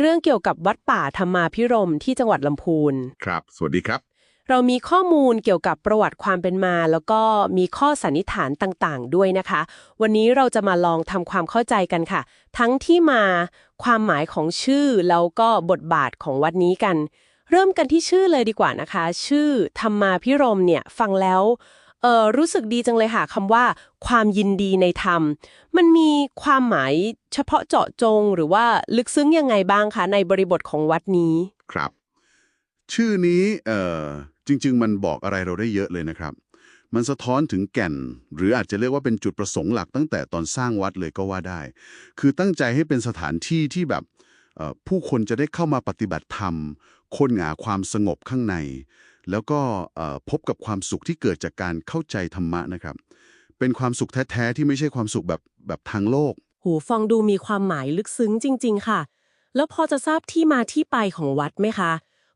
เรื่องเกี่ยวกับวัดป่าธรรมาพิรมย์ที่จังหวัดลำพูน ครับ สวัสดีครับ เรามีข้อมูลเกี่ยวกับประวัติความเป็นมา แล้วก็มีข้อสันนิษฐานต่างๆ ด้วยนะคะ วันนี้เราจะมาลองทำความเข้าใจกันค่ะ ทั้งที่มาความหมายของชื่อแล้วก็บทบาทของวัดนี้กัน เริ่มกันที่ชื่อเลยดีกว่านะคะ ชื่อธรรมาพิรมย์เนี่ยฟังแล้ว เออรู้สึกดีจังเลยค่ะคำว่า ความยินดีในธรรม มันมีความหมายเฉพาะเจาะจงหรือว่าลึกซึ้งยังไงบ้างคะในบริบทของวัดนี้ครับ ชื่อนี้เออจริง ๆ มันบอกอะไรเราได้เยอะเลยนะครับ มันสะท้อนถึงแก่น หรืออาจจะเรียกว่าเป็นจุดประสงค์หลักตั้งแต่ตอนสร้างวัดเลยก็ว่าได้ คือตั้งใจให้เป็นสถานที่ที่แบบผู้คนจะได้เข้ามาปฏิบัติธรรม ค้นหาความสงบข้างใน แล้วก็เอ่อพบกับความสุขที่เกิดจากการเข้าใจธรรมะนะครับ เป็นความสุขแท้ๆที่ไม่ใช่ความสุขแบบแบบทางโลก หูฟังดูมีความหมายลึกซึ้งจริง ๆ ค่ะ แล้วพอจะทราบที่มาที่ไปของวัดไหมคะ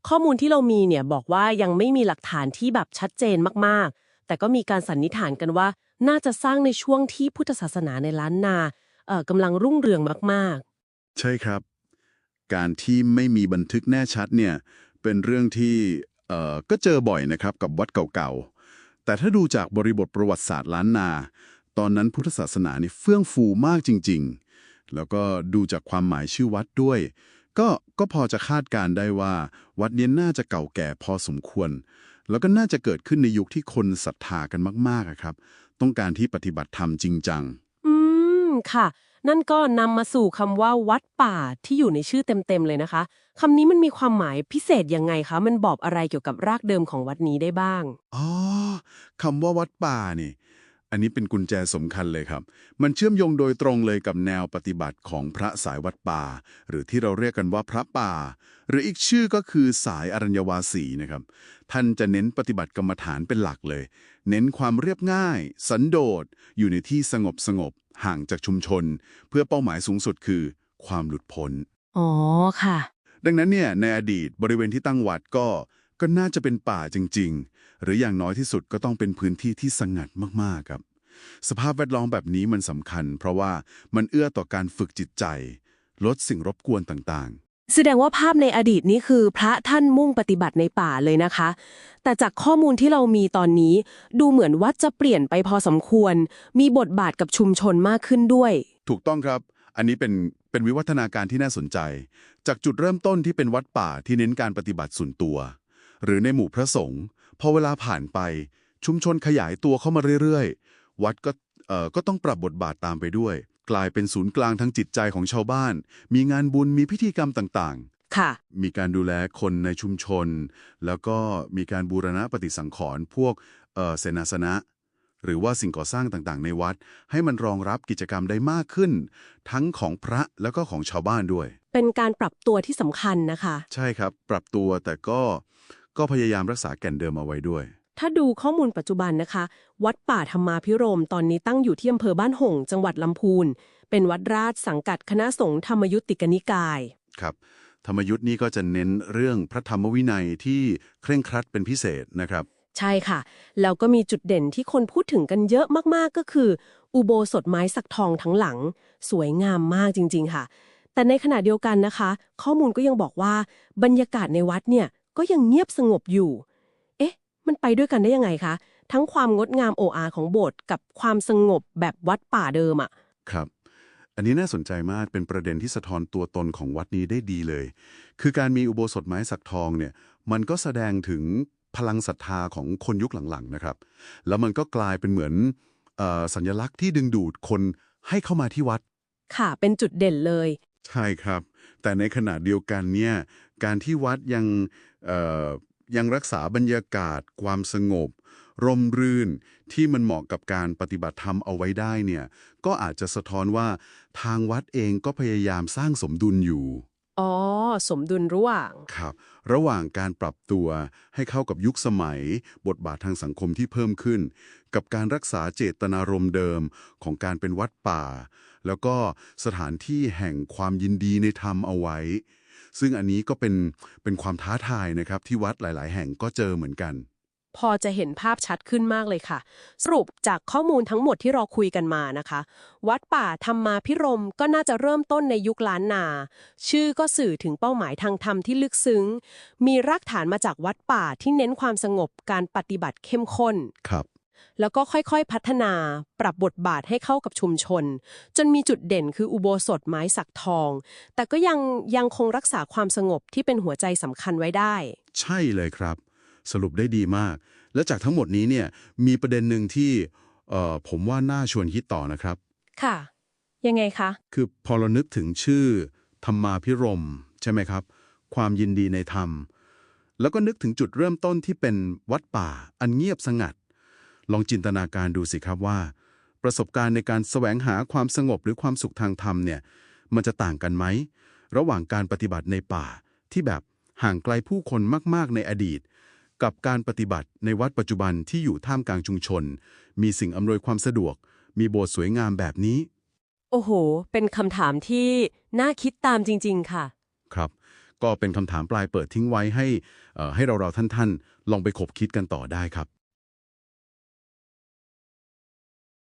ข้อมูลที่เรามีเนี่ยบอกว่ายังไม่มีหลักฐานที่แบบชัดเจนมากๆ แต่ก็มีการสันนิษฐานกันว่า น่าจะสร้างในช่วงที่พุทธศาสนาในล้านนาเอ่อกำลังรุ่งเรืองมากใช่ครับ การที่ไม่มีบันทึกแน่ชัดเนี่ยเป็นเรื่องที่ เอ่อก็เจอบ่อยนะครับกับวัดเก่าๆ แต่ถ้าดูจากบริบทประวัติศาสตร์ล้านนา ตอนนั้นพุทธศาสนานี่เฟื่องฟูมากจริง ๆ แล้วก็ดูจากความหมายชื่อวัดด้วย ก็ก็พอจะคาดการได้ว่า วัดเนี้น่าจะเก่าแก่พอสมควร แล้วก็น่าจะเกิดขึ้นในยุคที่คนศรัทธากันมากๆครับ ต้องการที่ปฏิบัติธรรมจริงจัง อืม ค่ะ นั่นก็นำมาสู่คำว่าวัดป่าที่อยู่ในชื่อเต็มๆเลยนะคะคำนี้มันมีความหมายพิเศษยังไงคะ มันบอกอะไรเกี่ยวกับรากเดิมของวัดนี้ได้บ้าง อ๋อคำว่าวัดป่านี่ อันนี้เป็นกุญแจสำคัญเลยครับ มันเชื่อมโยงโดยตรงเลยกับแนวปฏิบัติของพระสายวัดป่า หรือที่เราเรียกกันว่าพระป่า หรืออีกชื่อก็คือสายอรัญญวาสีนะครับ ท่านจะเน้นปฏิบัติกรรมฐานเป็นหลักเลย เน้นความเรียบง่าย สันโดษอยู่ในที่สงบสงบ ห่างจากชุมชน เพื่อเป้าหมายสูงสุดคือ ความหลุดพ้น อ๋อค่ะ ดังนั้นเนี่ยในอดีตบริเวณที่ตั้งวัดก็ ก็น่าจะเป็นป่าจริง ๆ หรืออย่างน้อยที่สุดก็ต้องเป็นพื้นที่ที่สงัดมากๆครับ สภาพแวดล้อมแบบนี้มันสำคัญ เพราะว่ามันเอื้อต่อการฝึกจิตใจ ลดสิ่งรบกวนต่าง แสดงว่าภาพในอดีตนี้คือพระท่านมุ่งปฏิบัติในป่าเลยนะคะ แต่จากข้อมูลที่เรามีตอนนี้ ดูเหมือนวัดจะเปลี่ยนไปพอสมควร มีบทบาทกับชุมชนมากขึ้นด้วย ถูกต้องครับ อันนี้เป็นเป็นวิวัฒนาการที่น่าสนใจ จากจุดเริ่มต้นที่เป็นวัดป่าที่เน้นการปฏิบัติส่วนตัว หรือในหมู่พระสงฆ์พอเวลาผ่านไป ชุมชนขยายตัวเข้ามาเรื่อยๆ วัดก็เอ่อก็ต้องปรับบทบาทตามไปด้วย กลายเป็นศูนย์กลางทางจิตใจของชาวบ้าน มีงานบุญมีพิธีกรรมต่างๆค่ะมีการดูแลคนในชุมชน แล้วก็มีการบูรณะปฏิสังขรณ์พวกเอ่อเสนาสนะ หรือว่าสิ่งก่อสร้างต่างๆ ในวัด ให้มันรองรับกิจกรรมได้มากขึ้น ทั้งของพระแล้วก็ของชาวบ้านด้วย เป็นการปรับตัวที่สำคัญนะคะ ใช่ครับ ปรับตัวแต่ก็ก็พยายามรักษาแก่นเดิมเอาไว้ด้วย ถ้าดูข้อมูลปัจจุบันนะคะ วัดป่าธรรมาพิรมย์ตอนนี้ตั้งอยู่ที่อำเภอบ้านหงส์จังหวัดลำพูน เป็นวัดราชสังกัดคณะสงฆ์ธรรมยุติกนิกาย ครับ ธรรมยุทธ์นี่ก็จะเน้นเรื่องพระธรรมวินัยที่เคร่งครัดเป็นพิเศษนะครับ ใช่ค่ะ แล้วก็มีจุดเด่นที่คนพูดถึงกันเยอะมากๆก็คือ อุโบสถไม้สักทองทั้งหลัง สวยงามมากจริง ๆ ค่ะ แต่ในขณะเดียวกันนะคะ ข้อมูลก็ยังบอกว่าบรรยากาศในวัดเนี่ยก็ยังเงียบสงบอยู่เอ๊ะ มันไปด้วยกันได้ยังไงคะ ทั้งความงดงามโออาของโบสถ์กับความสงบแบบวัดป่าเดิมอะครับ อันนี้น่าสนใจมากเป็นประเด็นที่สะท้อนตัวตนของวัดนี้ได้ดีเลย คือการมีอุโบสถไม้สักทองเนี่ย มันก็แสดงถึงพลังศรัทธาของคนยุคหลังๆนะครับ แล้วมันก็กลายเป็นเหมือนเออสัญลักษณ์ที่ดึงดูดคนให้เข้ามาที่วัด ค่ะ เป็นจุดเด่นเลย ใช่ครับ แต่ในขณะเดียวกันเนี่ย การที่วัดยังเอ่อ ยังรักษาบรรยากาศ ความสงบ ร่มรื่นที่มันเหมาะกับการปฏิบัติธรรมเอาไว้ได้เนี่ย ก็อาจจะสะท้อนว่าทางวัดเองก็พยายามสร้างสมดุลอยู่อ๋อ สมดุลระหว่าง ครับ ระหว่างการปรับตัวให้เข้ากับยุคสมัย บทบาททางสังคมที่เพิ่มขึ้น กับการรักษาเจตนารมณ์เดิมของการเป็นวัดป่า แล้วก็สถานที่แห่งความยินดีในธรรมเอาไว้ ซึ่งอันนี้ก็เป็นเป็นความท้าทายนะครับที่วัดหลาย ๆ แห่งก็เจอเหมือนกัน พอจะเห็นภาพชัดขึ้นมากเลยค่ะ สรุปจากข้อมูลทั้งหมดที่เราคุยกันมานะคะ วัดป่าธรรมาพิรมย์ก็น่าจะเริ่มต้นในยุคล้านนา ชื่อก็สื่อถึงเป้าหมายทางธรรมที่ลึกซึ้ง มีรากฐานมาจากวัดป่าที่เน้นความสงบการปฏิบัติเข้มข้นครับ แล้วก็ค่อยๆพัฒนาปรับบทบาทให้เข้ากับชุมชน จนมีจุดเด่นคืออุโบสถไม้สักทอง แต่ก็ยังยังคงรักษาความสงบที่เป็นหัวใจสำคัญไว้ได้ ใช่เลยครับ สรุปได้ดีมาก และจากทั้งหมดนี้เนี่ยมีประเด็นหนึ่งที่เอ่อผมว่าน่าชวนคิดต่อนะครับ ค่ะ ยังไงคะ คือพอเรานึกถึงชื่อ ธรรมาพิรมย์ใช่ไหมครับ ความยินดีในธรรม แล้วก็นึกถึงจุดเริ่มต้นที่เป็นวัดป่าอันเงียบสงัด ลองจินตนาการดูสิครับว่า ประสบการณ์ในการแสวงหาความสงบหรือความสุขทางธรรมเนี่ยมันจะต่างกันไหม ระหว่างการปฏิบัติในป่าที่แบบห่างไกลผู้คนมากๆในอดีต กับการปฏิบัติในวัดปัจจุบันที่อยู่ท่ามกลางชุมชน มีสิ่งอำนวยความสะดวก มีโบสถ์สวยงามแบบนี้ โอ้โห เป็นคำถามที่น่าคิดตามจริง ๆ ค่ะ ครับ ก็เป็นคำถามปลายเปิดทิ้งไว้ให้อ่อให้เราๆท่านๆ ลองไปขบคิดกันต่อได้ครับ